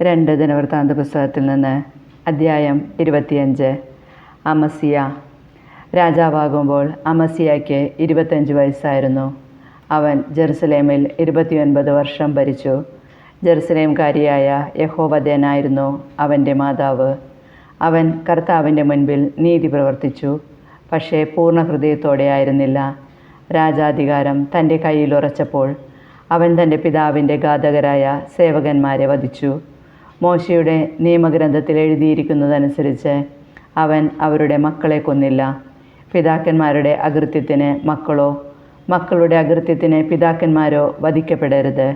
രണ്ട് ദിനവൃത്താന്ത പുസ്തകത്തിൽ നിന്ന് അദ്ധ്യായം ഇരുപത്തിയഞ്ച്. അമസിയ. രാജാവാകുമ്പോൾ അമസിയയ്ക്ക് ഇരുപത്തഞ്ച് വയസ്സായിരുന്നു. അവൻ ജെറുസലേമിൽ ഇരുപത്തിയൊൻപത് വർഷം ഭരിച്ചു. ജെറുസലേംകാരിയായ യഹോവദേനായിരുന്നു അവന്റെ മാതാവ്. അവൻ കർത്താവിന്റെ മുൻപിൽ നീതി പ്രവർത്തിച്ചു പക്ഷേ പൂർണ ഹൃദയത്തോടെ ആയിരുന്നില്ല. രാജാധികാരം തന്റെ കയ്യിൽ ഉറച്ചപ്പോൾ അവൻ തന്റെ പിതാവിന്റെ ഘാതകരായ സേവകന്മാരെ വധിച്ചു. മോശയുടെ നിയമഗ്രന്ഥത്തിൽ എഴുതിയിരിക്കുന്നതനുസരിച്ച് അവൻ അവരുടെ മക്കളെ കൊന്നില്ല. പിതാക്കന്മാരുടെ അകൃത്യത്തിന് മക്കളോ മക്കളുടെ അകൃത്യത്തിന് പിതാക്കന്മാരോ വധിക്കപ്പെടരുത്.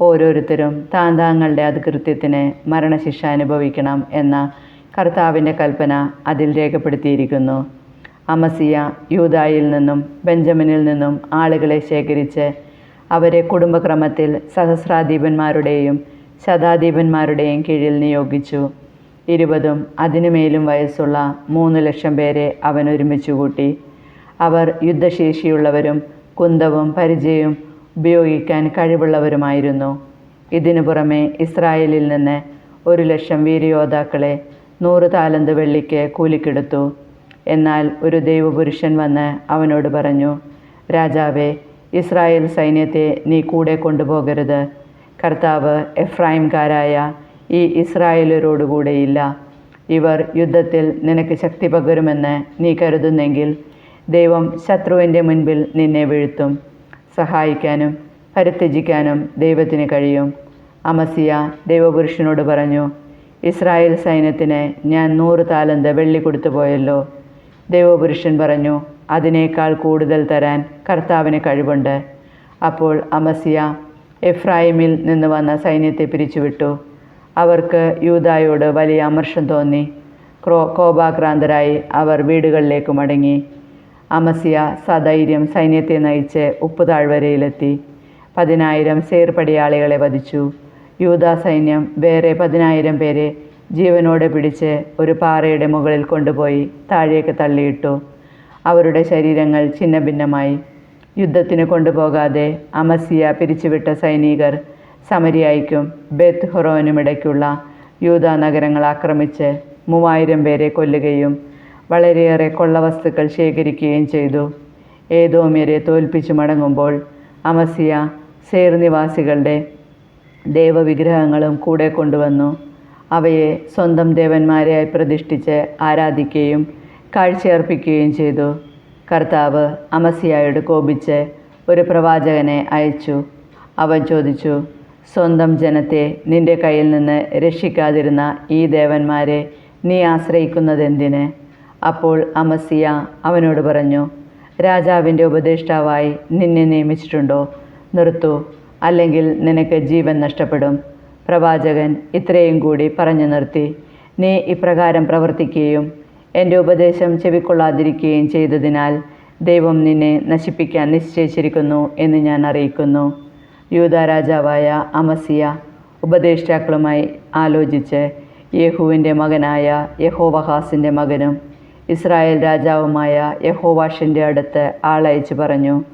ഓരോരുത്തരും താൻ താങ്കളുടെ അകൃത്യത്തിന് മരണശിക്ഷ അനുഭവിക്കണം എന്ന കർത്താവിന്റെ കൽപ്പന അതിൽ രേഖപ്പെടുത്തിയിരിക്കുന്നു. അമസിയ യൂതായിൽ നിന്നും ബെഞ്ചമിനിൽ നിന്നും ആളുകളെ ശേഖരിച്ച് അവരെ കുടുംബക്രമത്തിൽ സഹസ്രാധിപന്മാരുടെയും ശതാധിപന്മാരുടെയും കീഴിൽ നിയോഗിച്ചു. ഇരുപതും അതിനുമേലും വയസ്സുള്ള മൂന്ന് ലക്ഷം പേരെ അവൻ ഒരുമിച്ച് കൂട്ടി. അവർ യുദ്ധശേഷിയുള്ളവരും കുന്തവും പരിചയവും ഉപയോഗിക്കാൻ കഴിവുള്ളവരുമായിരുന്നു. ഇതിനു പുറമെ ഇസ്രായേലിൽ നിന്ന് ഒരു ലക്ഷം വീരയോദ്ധാക്കളെ നൂറ് താലന്ത് വെള്ളിക്ക് കൂലിക്കെടുത്തു. എന്നാൽ ഒരു ദൈവപുരുഷൻ വന്ന് അവനോട് പറഞ്ഞു രാജാവേ ഇസ്രായേൽ സൈന്യത്തെ നീ കൂടെ കൊണ്ടുപോകരുത്. കർത്താവ് എഫ്രായിംകാരായ ഈ ഇസ്രായേലരോടുകൂടെയില്ല. ഇവർ യുദ്ധത്തിൽ നിനക്ക് ശക്തി പകരുമെന്ന് നീ കരുതുന്നെങ്കിൽ ദൈവം ശത്രുവിന്റെ മുൻപിൽ നിന്നെ വീഴ്ത്തും. സഹായിക്കാനും പരിത്യജിക്കാനും ദൈവത്തിന് കഴിയും. അമസിയ ദൈവപുരുഷനോട് പറഞ്ഞു ഇസ്രായേൽ സൈന്യത്തിന് ഞാൻ നൂറ് താലന്ത് വെള്ളി കൊടുത്തു പോയല്ലോ. ദൈവപുരുഷൻ പറഞ്ഞു അതിനേക്കാൾ കൂടുതൽ തരാൻ കർത്താവിന് കഴിവുണ്ട്. അപ്പോൾ അമസിയ എഫ്രായിമിൽ നിന്ന് വന്ന സൈന്യത്തെ പിരിച്ചുവിട്ടു. അവർക്ക് യൂതായോട് വലിയ അമർഷം തോന്നി. ക്രോ കോപാക്രാന്തരായി അവർ വീടുകളിലേക്ക് മടങ്ങി. അമസിയ സധൈര്യം സൈന്യത്തെ നയിച്ച് ഉപ്പുതാഴ്വരയിലെത്തി. പതിനായിരം സേർ പടിയാളികളെ വധിച്ചു. യൂതാ സൈന്യം വേറെ പതിനായിരം പേരെ ജീവനോടെ പിടിച്ച് ഒരു പാറയുടെ മുകളിൽ കൊണ്ടുപോയി താഴേക്ക് തള്ളിയിട്ടു. അവരുടെ ശരീരങ്ങൾ ഛിന്നഭിന്നമായി. യുദ്ധത്തിന് കൊണ്ടുപോകാതെ അമസിയ പിരിച്ചുവിട്ട സൈനികർ സമരിയായിക്കും ബെത്ത് ഹൊറോനുമിടയ്ക്കുള്ള യൂത നഗരങ്ങൾ ആക്രമിച്ച് മൂവായിരം പേരെ കൊല്ലുകയും വളരെയേറെ കൊള്ളവസ്തുക്കൾ ശേഖരിക്കുകയും ചെയ്തു. ഏതോമ്യരെ തോൽപ്പിച്ചു മടങ്ങുമ്പോൾ അമസിയ സേർ നിവാസികളുടെ ദേവവിഗ്രഹങ്ങളും കൂടെ കൊണ്ടുവന്നു. അവയെ സ്വന്തം ദേവന്മാരെയായി പ്രതിഷ്ഠിച്ച് ആരാധിക്കുകയും കാഴ്ചയർപ്പിക്കുകയും ചെയ്തു. കർത്താവ് അമസിയായോട് കോപിച്ച് ഒരു പ്രവാചകനെ അയച്ചു. അവൻ ചോദിച്ചു സ്വന്തം ജനത്തെ നിന്റെ കയ്യിൽ നിന്ന് രക്ഷിക്കാതിരുന്ന ഈ ദേവന്മാരെ നീ ആശ്രയിക്കുന്നതെന്തിന്? അപ്പോൾ അമസിയ അവനോട് പറഞ്ഞു രാജാവിന്റെ ഉപദേഷ്ടാവായി നിന്നെ നിയമിച്ചിട്ടുണ്ടോ? നിർത്തു അല്ലെങ്കിൽ നിനക്ക് ജീവൻ നഷ്ടപ്പെടും. പ്രവാചകൻ ഇത്രയും കൂടി പറഞ്ഞു നിർത്തി. നീ ഇപ്രകാരം പ്രവർത്തിക്കുകയും എന്റെ ഉപദേശം ചെവിക്കൊള്ളാതിരിക്കുകയും ചെയ്തതിനാൽ ദൈവം നിന്നെ നശിപ്പിക്കാൻ നിശ്ചയിച്ചിരിക്കുന്നു എന്ന് ഞാൻ അറിയിക്കുന്നു. യൂത രാജാവായ അമസിയ ഉപദേഷ്ടാക്കളുമായി ആലോചിച്ച് യേഹുവിന്റെ മകനായ യഹോവഹാസിന്റെ മകനും ഇസ്രായേൽ രാജാവുമായ യഹോവാഷിന്റെ അടുത്ത് ആളയച്ച് പറഞ്ഞു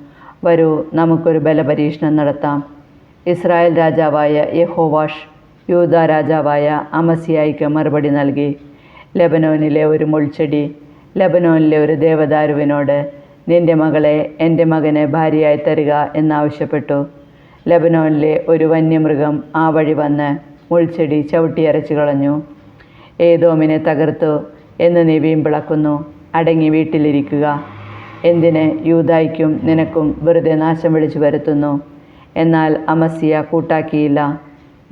വരൂ നമുക്കൊരു ബലപരീക്ഷണം നടത്താം. ഇസ്രായേൽ രാജാവായ യഹോവാഷ് യൂത രാജാവായ അമസിയായിക്ക് മറുപടി നൽകി ലെബനോനിലെ ഒരു മുൾച്ചെടി ലബനോനിലെ ഒരു ദേവദാരുവിനോട് നിന്റെ മകളെ എന്റെ മകനെ ഭാര്യയായി തരിക എന്നാവശ്യപ്പെട്ടു. ലബനോനിലെ ഒരു വന്യമൃഗം ആ വഴി വന്ന് മുൾച്ചെടി ചവിട്ടിയരച്ചു കളഞ്ഞു. ഏതോമിനെ തകർത്തു എന്ന് നീ വീമ്പിളക്കുന്നു അടങ്ങി വീട്ടിലിരിക്കുക. എന്തിന് യൂതായ്ക്കും നിനക്കും വെറുതെ നാശം വിളിച്ചു വരുത്തുന്നു? എന്നാൽ അമസിയ കൂട്ടാക്കിയില്ല.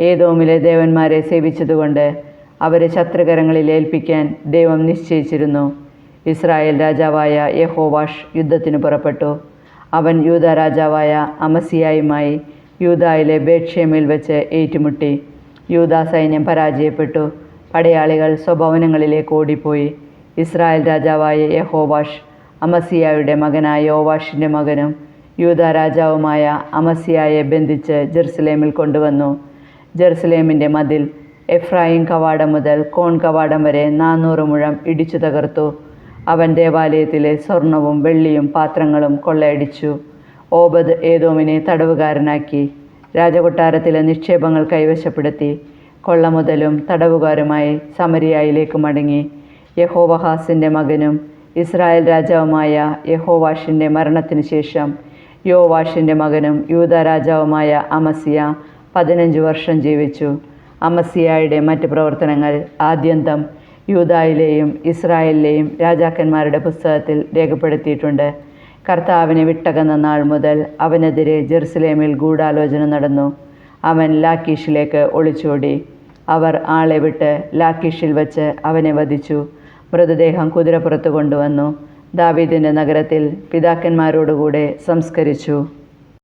ഏതോമിലെ ദേവന്മാരെ സേവിച്ചതുകൊണ്ട് അവരെ ശത്രുകരങ്ങളിൽ ഏൽപ്പിക്കാൻ ദൈവം നിശ്ചയിച്ചിരുന്നു. ഇസ്രായേൽ രാജാവായ യഹോവാഷ് യുദ്ധത്തിന് പുറപ്പെട്ടു. അവൻ യൂത രാജാവായ അമസിയായുമായി യൂതായിലെ ബേക്ഷേമിൽ വെച്ച് ഏറ്റുമുട്ടി. യൂത സൈന്യം പരാജയപ്പെട്ടു. പടയാളികൾ സ്വഭവനങ്ങളിലേക്ക് ഓടിപ്പോയി. ഇസ്രായേൽ രാജാവായ യഹോവാഷ് അമസിയായുടെ മകനായ യോവാഷിന്റെ മകനും യൂത രാജാവുമായ അമസിയായെ ബന്ധിച്ച് ജെറുസലേമിൽ കൊണ്ടുവന്നു. ജെറുസലേമിന്റെ മതിൽ എഫ്രായിം കവാടം മുതൽ കോൺ കവാടം വരെ നാനൂറ് മുഴം ഇടിച്ചു തകർത്തു. അവൻ ദേവാലയത്തിലെ സ്വർണവും വെള്ളിയും പാത്രങ്ങളും കൊള്ളയടിച്ചു. ഓബദ് ഏതോമിനെ തടവുകാരനാക്കി രാജകൊട്ടാരത്തിലെ നിക്ഷേപങ്ങൾ കൈവശപ്പെടുത്തി കൊള്ള മുതലും തടവുകാരുമായി സമരിയായിലേക്ക് മടങ്ങി. യഹോവഹാസിന്റെ മകനും ഇസ്രായേൽ രാജാവുമായ യഹോവാഷിന്റെ മരണത്തിന് ശേഷം യോവാഷിന്റെ മകനും യൂത രാജാവുമായ അമസിയ പതിനഞ്ച് വർഷം ജീവിച്ചു. അമസിയായുടെ മറ്റ് പ്രവർത്തനങ്ങൾ ആദ്യന്തം യൂതായിലെയും ഇസ്രായേലിലെയും രാജാക്കന്മാരുടെ പുസ്തകത്തിൽ രേഖപ്പെടുത്തിയിട്ടുണ്ട്. കർത്താവിനെ വിട്ടകന്ന നാൾ മുതൽ അവനെതിരെ ജെറുസലേമിൽ ഗൂഢാലോചന നടന്നു. അവൻ ലാക്കീഷിലേക്ക് ഒളിച്ചോടി. അവർ ആളെ വിട്ട് ലാക്കീഷിൽ വച്ച് അവനെ വധിച്ചു. മൃതദേഹം കുതിരപ്പുറത്ത് കൊണ്ടുവന്നു. ദാവീദിന്റെ നഗരത്തിൽ പിതാക്കന്മാരോടുകൂടെ സംസ്കരിച്ചു.